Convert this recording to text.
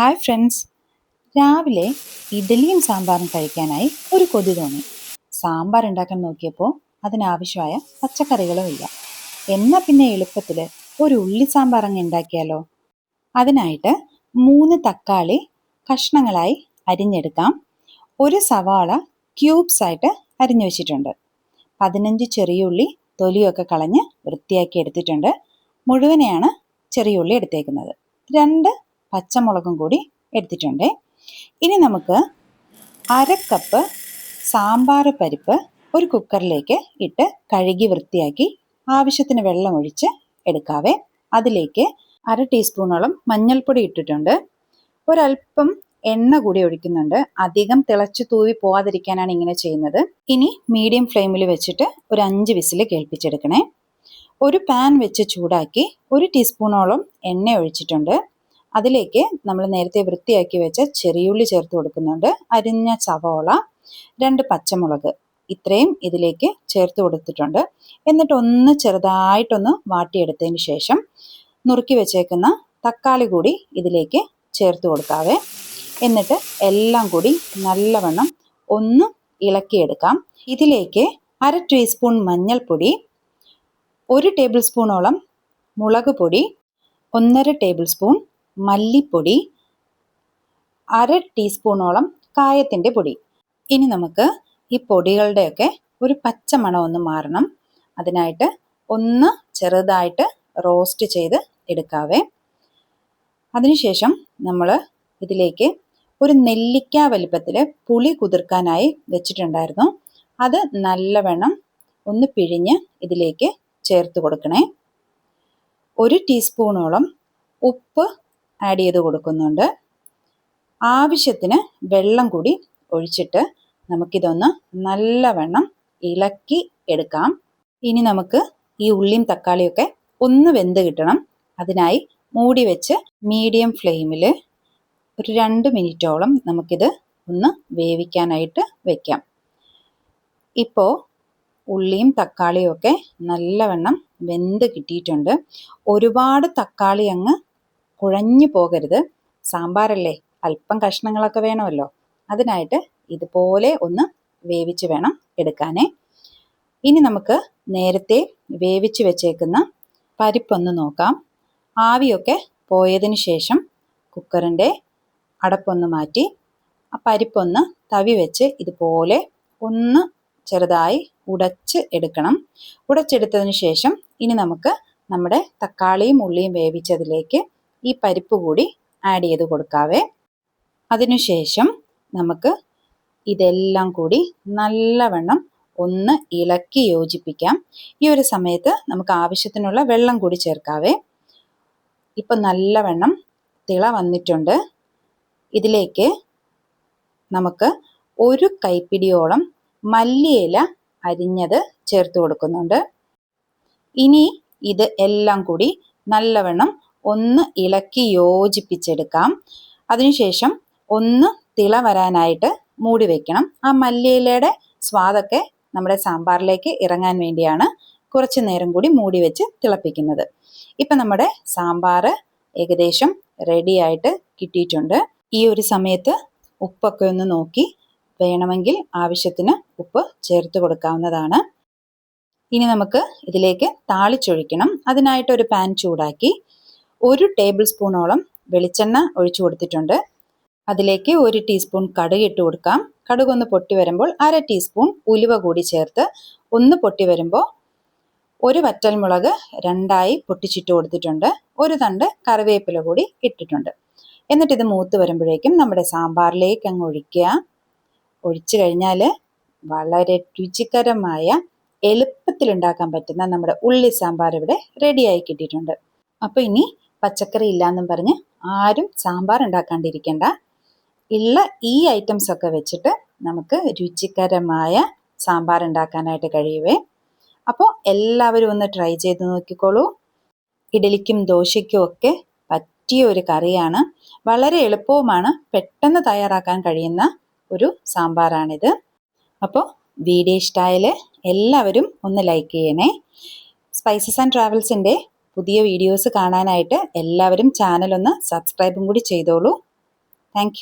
Hi friends രാവിലെ ഇഡലിയും സാമ്പാറും കഴിക്കാനായി ഒരു കൊതി തോന്നി. സാമ്പാർ ഉണ്ടാക്കാൻ നോക്കിയപ്പോൾ അതിനാവശ്യമായ പച്ചക്കറികളും ഇല്ല. എന്നാൽ പിന്നെ എളുപ്പത്തിൽ ഒരു ഉള്ളി സാമ്പാർ അങ്ങ് ഉണ്ടാക്കിയാലോ? അതിനായിട്ട് മൂന്ന് തക്കാളി കഷ്ണങ്ങളായി അരിഞ്ഞെടുക്കാം. ഒരു സവാള ക്യൂബ്സ് ആയിട്ട് അരിഞ്ഞു വെച്ചിട്ടുണ്ട്. പതിനഞ്ച് ചെറിയ ഉള്ളി തൊലിയൊക്കെ കളഞ്ഞ് വൃത്തിയാക്കി എടുത്തിട്ടുണ്ട്. മുഴുവനെയാണ് ചെറിയ ഉള്ളി എടുത്തേക്കുന്നത്. രണ്ട് പച്ചമുളകും കൂടി എടുത്തിട്ടുണ്ട്. ഇനി നമുക്ക് അര കപ്പ് സാമ്പാർ പരിപ്പ് ഒരു കുക്കറിലേക്ക് ഇട്ട് കഴുകി വൃത്തിയാക്കി ആവശ്യത്തിന് വെള്ളം ഒഴിച്ച് എടുക്കാവേ. അതിലേക്ക് അര ടീസ്പൂണോളം മഞ്ഞൾപ്പൊടി ഇട്ടിട്ടുണ്ട്. ഒരൽപ്പം എണ്ണ കൂടി ഒഴിക്കുന്നുണ്ട്. അധികം തിളച്ചു തൂവി പോവാതിരിക്കാനാണ് ഇങ്ങനെ ചെയ്യുന്നത്. ഇനി മീഡിയം ഫ്ലെയിമിൽ വെച്ചിട്ട് ഒരു അഞ്ച് വിസിൽ കേൾപ്പിച്ചെടുക്കണേ. ഒരു പാൻ വെച്ച് ചൂടാക്കി ഒരു ടീസ്പൂണോളം എണ്ണ ഒഴിച്ചിട്ടുണ്ട്. അതിലേക്ക് നമ്മൾ നേരത്തെ വൃത്തിയാക്കി വെച്ച ചെറിയുള്ളി ചേർത്ത് കൊടുക്കുന്നുണ്ട്. അരിഞ്ഞ സവോള രണ്ട് പച്ചമുളക് ഇത്രയും ഇതിലേക്ക് ചേർത്ത് കൊടുത്തിട്ടുണ്ട്. എന്നിട്ട് ഒന്ന് ചെറുതായിട്ടൊന്ന് വാട്ടിയെടുത്തതിന് ശേഷം നുറുക്കി വെച്ചേക്കുന്ന തക്കാളി കൂടി ഇതിലേക്ക് ചേർത്ത് കൊടുക്കാവേ. എന്നിട്ട് എല്ലാം കൂടി നല്ലവണ്ണം ഒന്ന് ഇളക്കിയെടുക്കാം. ഇതിലേക്ക് അര ടീസ്പൂൺ മഞ്ഞൾപ്പൊടി ഒരു ടേബിൾ സ്പൂണോളം മുളക് പൊടി ഒന്നര ടേബിൾ സ്പൂൺ മല്ലിപ്പൊടി അര ടീസ്പൂണോളം കായത്തിന്റെ പൊടി. ഇനി നമുക്ക് ഈ പൊടികളുടെയൊക്കെ ഒരു പച്ച മണം ഒന്ന് മാറണം. അതിനായിട്ട് ഒന്ന് ചെറുതായിട്ട് റോസ്റ്റ് ചെയ്ത് എടുക്കാവേ. അതിനുശേഷം നമ്മൾ ഇതിലേക്ക് ഒരു നെല്ലിക്ക വലിപ്പത്തിൽ പുളി കുതിർക്കാനായി വെച്ചിട്ടുണ്ടായിരുന്നു. അത് നല്ലവണ്ണം ഒന്ന് പിഴിഞ്ഞ് ഇതിലേക്ക് ചേർത്ത് കൊടുക്കണേ. ഒരു ടീസ്പൂണോളം ഉപ്പ് ആഡ് ചെയ്ത് കൊടുക്കുന്നുണ്ട്. ആവശ്യത്തിന് വെള്ളം കൂടി ഒഴിച്ചിട്ട് നമുക്കിതൊന്ന് നല്ലവണ്ണം ഇളക്കി എടുക്കാം. ഇനി നമുക്ക് ഈ ഉള്ളിയും തക്കാളിയൊക്കെ ഒന്ന് വെന്ത് കിട്ടണം. അതിനായി മൂടി വെച്ച് മീഡിയം ഫ്ലെയിമിൽ ഒരു രണ്ട് മിനിറ്റോളം നമുക്കിത് ഒന്ന് വേവിക്കാനായിട്ട് വെക്കാം. ഇപ്പോൾ ഉള്ളിയും തക്കാളിയും ഒക്കെ നല്ലവണ്ണം വെന്ത് കിട്ടിയിട്ടുണ്ട്. ഒരുപാട് തക്കാളി അങ്ങ് കുഴഞ്ഞു പോകരുത്. സാമ്പാറല്ലേ? അല്പം കഷ്ണങ്ങളൊക്കെ വേണമല്ലോ. അതിനായിട്ട് ഇതുപോലെ ഒന്ന് വേവിച്ച് വേണം എടുക്കാനേ. ഇനി നമുക്ക് നേരത്തെ വേവിച്ച് വെച്ചേക്കുന്ന പരിപ്പൊന്ന് നോക്കാം. ആവിയൊക്കെ പോയതിന് ശേഷം കുക്കറിന്റെ അടപ്പൊന്ന് മാറ്റി ആ പരിപ്പൊന്ന് തവി വെച്ച് ഇതുപോലെ ഒന്ന് ചെറുതായി ഉടച്ച് എടുക്കണം. ഉടച്ചെടുത്തതിന് ശേഷം ഇനി നമുക്ക് നമ്മുടെ തക്കാളിയും ഉള്ളിയും വേവിച്ചതിലേക്ക് ഈ പരിപ്പ് കൂടി ആഡ് ചെയ്ത് കൊടുക്കാവേ. അതിനുശേഷം നമുക്ക് ഇതെല്ലാം കൂടി നല്ലവണ്ണം ഒന്ന് ഇളക്കി യോജിപ്പിക്കാം. ഈ ഒരു സമയത്ത് നമുക്ക് ആവശ്യത്തിനുള്ള വെള്ളം കൂടി ചേർക്കാവേ. ഇപ്പം നല്ലവണ്ണം തിള വന്നിട്ടുണ്ട്. ഇതിലേക്ക് നമുക്ക് ഒരു കൈപ്പിടിയോളം മല്ലിയില അരിഞ്ഞത് ചേർത്ത് കൊടുക്കുന്നുണ്ട്. ഇനി ഇത് എല്ലാം കൂടി നല്ലവണ്ണം ഒന്ന് ഇളക്കി യോജിപ്പിച്ചെടുക്കാം. അതിനുശേഷം ഒന്ന് തിള വരാനായിട്ട് മൂടി വെക്കണം. ആ മല്ലിയിലയുടെ സ്വാദൊക്കെ നമ്മുടെ സാമ്പാറിലേക്ക് ഇറങ്ങാൻ വേണ്ടിയാണ് കുറച്ച് നേരം കൂടി മൂടി വെച്ച് തിളപ്പിക്കുന്നത്. ഇപ്പം നമ്മുടെ സാമ്പാർ ഏകദേശം റെഡി ആയിട്ട് കിട്ടിയിട്ടുണ്ട്. ഈ ഒരു സമയത്ത് ഉപ്പൊക്കെ ഒന്ന് നോക്കി വേണമെങ്കിൽ ആവശ്യത്തിന് ഉപ്പ് ചേർത്ത് കൊടുക്കാവുന്നതാണ്. ഇനി നമുക്ക് ഇതിലേക്ക് താളിച്ചൊഴിക്കണം. അതിനായിട്ട് ഒരു പാൻ ചൂടാക്കി ഒരു ടേബിൾ സ്പൂണോളം വെളിച്ചെണ്ണ ഒഴിച്ചു കൊടുത്തിട്ടുണ്ട്. അതിലേക്ക് ഒരു ടീസ്പൂൺ കടുക് ഇട്ട് കൊടുക്കാം. കടുക് ഒന്ന് പൊട്ടി വരുമ്പോൾ അര ടീസ്പൂൺ ഉലുവ കൂടി ചേർത്ത് ഒന്ന് പൊട്ടി വരുമ്പോൾ ഒരു വറ്റൽമുളക് രണ്ടായി പൊട്ടിച്ചിട്ട് കൊടുത്തിട്ടുണ്ട്. ഒരു തണ്ട് കറിവേപ്പില കൂടി ഇട്ടിട്ടുണ്ട്. എന്നിട്ട് ഇത് മൂത്ത് വരുമ്പോഴേക്കും നമ്മുടെ സാമ്പാറിലേക്ക് അങ്ങ് ഒഴിക്കുക. ഒഴിച്ചു കഴിഞ്ഞാൽ വളരെ രുചികരമായ എളുപ്പത്തിൽ ഉണ്ടാക്കാൻ പറ്റുന്ന നമ്മുടെ ഉള്ളി സാമ്പാർ ഇവിടെ റെഡിയായി കിട്ടിയിട്ടുണ്ട്. അപ്പോൾ ഇനി പച്ചക്കറി ഇല്ലാന്നും പറഞ്ഞ് ആരും സാമ്പാർ ഉണ്ടാക്കാണ്ടിരിക്കേണ്ട. ഉള്ള ഈ ഐറ്റംസ് ഒക്കെ വെച്ചിട്ട് നമുക്ക് രുചികരമായ സാമ്പാർ ഉണ്ടാക്കാനായിട്ട് കഴിയുവേ. അപ്പോൾ എല്ലാവരും ഒന്ന് ട്രൈ ചെയ്ത് നോക്കിക്കോളൂ. ഇഡലിക്കും ദോശയ്ക്കും ഒക്കെ പറ്റിയ ഒരു കറിയാണ്. വളരെ എളുപ്പവുമാണ് പെട്ടെന്ന് തയ്യാറാക്കാൻ കഴിയുന്ന ഒരു സാമ്പാറാണിത്. അപ്പോൾ വീഡിയോ ഇഷ്ടമായാൽ എല്ലാവരും ഒന്ന് ലൈക്ക് ചെയ്യണേ. സ്പൈസസ് ആൻഡ് ട്രാവൽസിന്റെ പുതിയ വീഡിയോസ് കാണാനായിട്ട് എല്ലാവരും ചാനലൊന്ന് സബ്സ്ക്രൈബും കൂടി ചെയ്തോളൂ. താങ്ക്